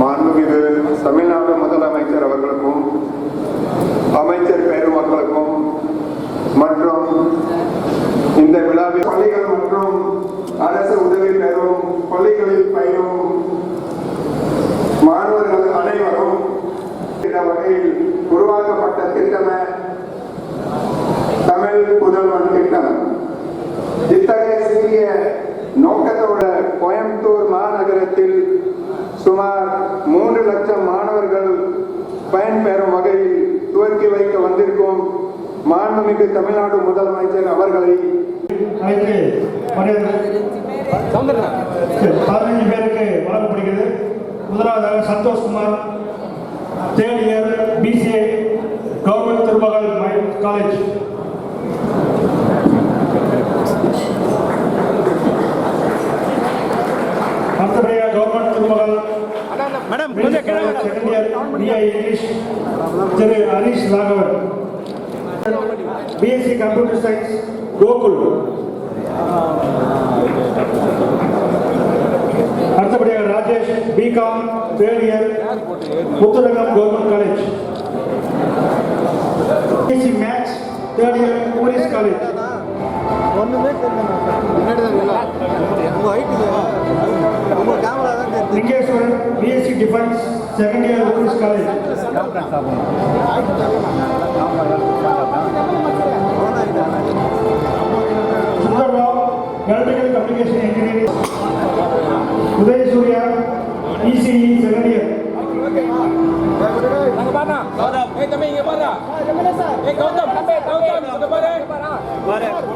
மாண்புமிகு தமிழ்நாடு முதலமைச்சர் அவர்களுக்கும் அமைச்சர் பெருமக்களுக்கும் மற்றும் இந்த விழாவில் பள்ளிகள் மற்றும் அரசு உதவி பெறும் பள்ளிகளில் பயிலும் மாணவர்கள் அனைவரும் இந்த வகையில் உருவாக்கப்பட்ட திட்டமே கோயம்புத்தூர் மாநகரத்தில் சுமார் மூன்று லட்சம் மாணவர்கள் பயன்பெறும் வகையில் துவக்கி வைக்க வந்திருக்கும் மாண்புமிகு தமிழ்நாடு முதலமைச்சர் அவர்களை பதினஞ்சு பேருக்கு வழங்கப்படுகிறது. முதலாவதாக Santhoshkumar third year BCA government Thirumagal college அடுத்தபடியாக கவர்மெண்ட் திருமகள் மேடம் திரு Harish Raghavan. BSc computer science Gokul. அடுத்தபடியாக Rajesh BCom third year Muthurangam government college BSc maths third year police college ஒண்ணுமே second year women's college Sundarrao electrical communication engineering Udaya Surya ECE second year Hey, come here, Barra. Hey, Gautam, Gautam, Gautam, Gautam, Gautam, Gautam, Gautam, Gautam, Gautam,